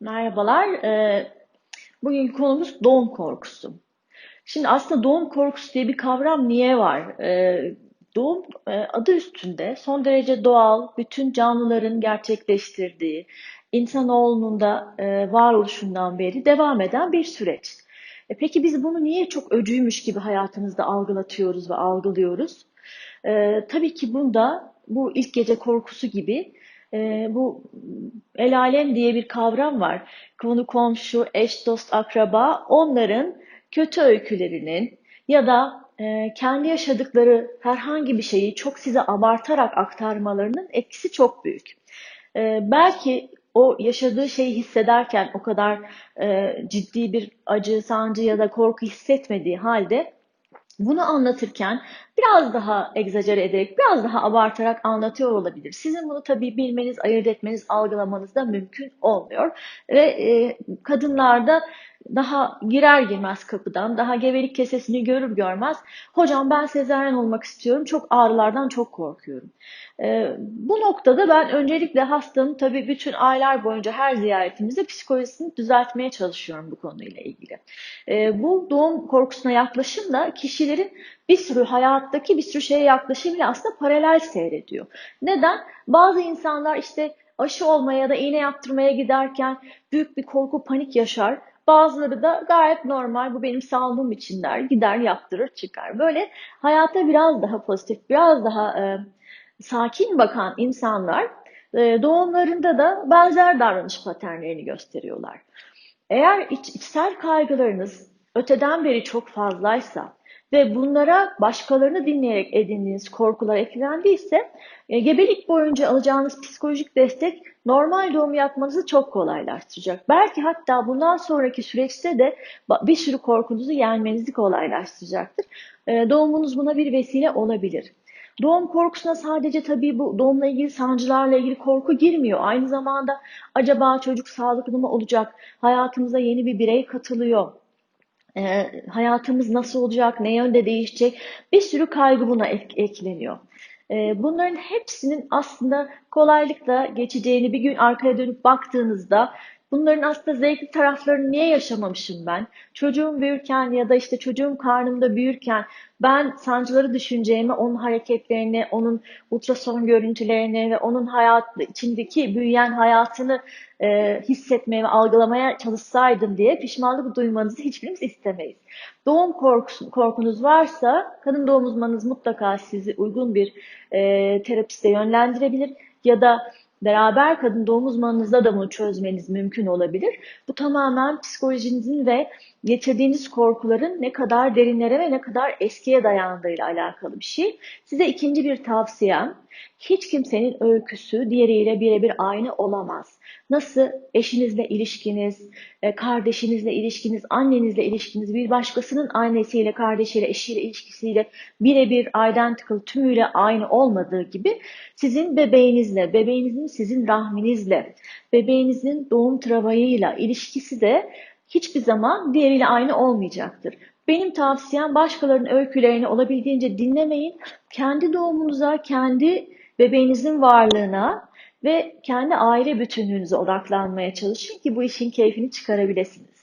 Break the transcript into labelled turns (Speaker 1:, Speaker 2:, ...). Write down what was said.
Speaker 1: Merhabalar. Ee, Bugünkü konumuz doğum korkusu. Şimdi aslında doğum korkusu diye bir kavram niye var? Ee, Doğum e, adı üstünde son derece doğal, bütün canlıların gerçekleştirdiği, insanoğlunun da e, varoluşundan beri devam eden bir süreç. E Peki biz bunu niye çok öcüymüş gibi hayatımızda algılatıyoruz ve algılıyoruz? Ee, tabii ki bunda bu ilk gece korkusu gibi e, bu el alem diye bir kavram var. Konu komşu, eş dost, akraba onların kötü öykülerinin ya da e, kendi yaşadıkları herhangi bir şeyi çok size abartarak aktarmalarının etkisi çok büyük. E, belki o yaşadığı şeyi hissederken o kadar e, ciddi bir acı, sancı ya da korku hissetmediği halde bunu anlatırken biraz daha egzajere ederek, biraz daha abartarak anlatıyor olabilir. Sizin bunu tabii bilmeniz, ayırt etmeniz, algılamanız da mümkün olmuyor. Ve e, kadınlarda daha girer girmez kapıdan, daha gebelik kesesini görür görmez, hocam ben sezaryen olmak istiyorum, çok ağrılardan çok korkuyorum. E, bu noktada ben öncelikle hastanın tabii bütün aylar boyunca her ziyaretimizde psikolojisini düzeltmeye çalışıyorum bu konuyla ilgili. E, bu doğum korkusuna yaklaşım da kişilerin bir sürü hayattaki bir sürü şeye yaklaşımıyla aslında paralel seyrediyor. Neden? Bazı insanlar işte aşı olmaya ya da iğne yaptırmaya giderken büyük bir korku, panik yaşar. Bazıları da gayet normal, bu benim sağlığım için der, gider yaptırır çıkar. Böyle hayata biraz daha pozitif, biraz daha e, sakin bakan insanlar e, doğumlarında da benzer davranış paternlerini gösteriyorlar. Eğer iç, içsel kaygılarınız öteden beri çok fazlaysa ve bunlara başkalarını dinleyerek edindiğiniz korkular eklendiyse e, gebelik boyunca alacağınız psikolojik destek normal doğum yapmanızı çok kolaylaştıracak. Belki hatta bundan sonraki süreçte de bir sürü korkunuzu yenmenizi kolaylaştıracaktır. E, doğumunuz buna bir vesile olabilir. Doğum korkusuna sadece tabii bu doğumla ilgili sancılarla ilgili korku girmiyor. Aynı zamanda acaba çocuk sağlıklı mı olacak? Hayatımıza yeni bir birey katılıyor. E, hayatımız nasıl olacak? Ne yönde değişecek? Bir sürü kaygı buna ek, ekleniyor. E, bunların hepsinin aslında kolaylıkla geçeceğini bir gün arkaya dönüp baktığınızda Bunların aslında zevkli taraflarını niye yaşamamışım ben? Çocuğum büyürken ya da işte çocuğum karnımda büyürken ben sancıları düşüneceğimi, onun hareketlerini, onun ultrason görüntülerini ve onun hayat içindeki büyüyen hayatını e, hissetmeye ve algılamaya çalışsaydım diye pişmanlık duymanızı hiçbirimiz istemeyiz. Doğum korkusu, korkunuz varsa kadın doğum uzmanınız mutlaka sizi uygun bir e, terapiste yönlendirebilir ya da beraber kadın doğum uzmanınızla da bunu çözmeniz mümkün olabilir. Bu tamamen psikolojinizin ve geçirdiğiniz korkuların ne kadar derinlere ve ne kadar eskiye dayandığıyla alakalı bir şey. Size ikinci bir tavsiyem, hiç kimsenin öyküsü diğeriyle birebir aynı olamaz. Nasıl eşinizle ilişkiniz, e, kardeşinizle ilişkiniz, annenizle ilişkiniz, bir başkasının annesiyle, kardeşiyle, eşiyle ilişkisiyle birebir identical, tümüyle aynı olmadığı gibi sizin bebeğinizle, bebeğinizin sizin rahminizle, bebeğinizin doğum travayıyla ilişkisi de hiçbir zaman diğeriyle aynı olmayacaktır. Benim tavsiyem başkalarının öykülerini olabildiğince dinlemeyin. Kendi doğumunuza, kendi bebeğinizin varlığına ve kendi aile bütünlüğünüze odaklanmaya çalışın ki bu işin keyfini çıkarabilirsiniz.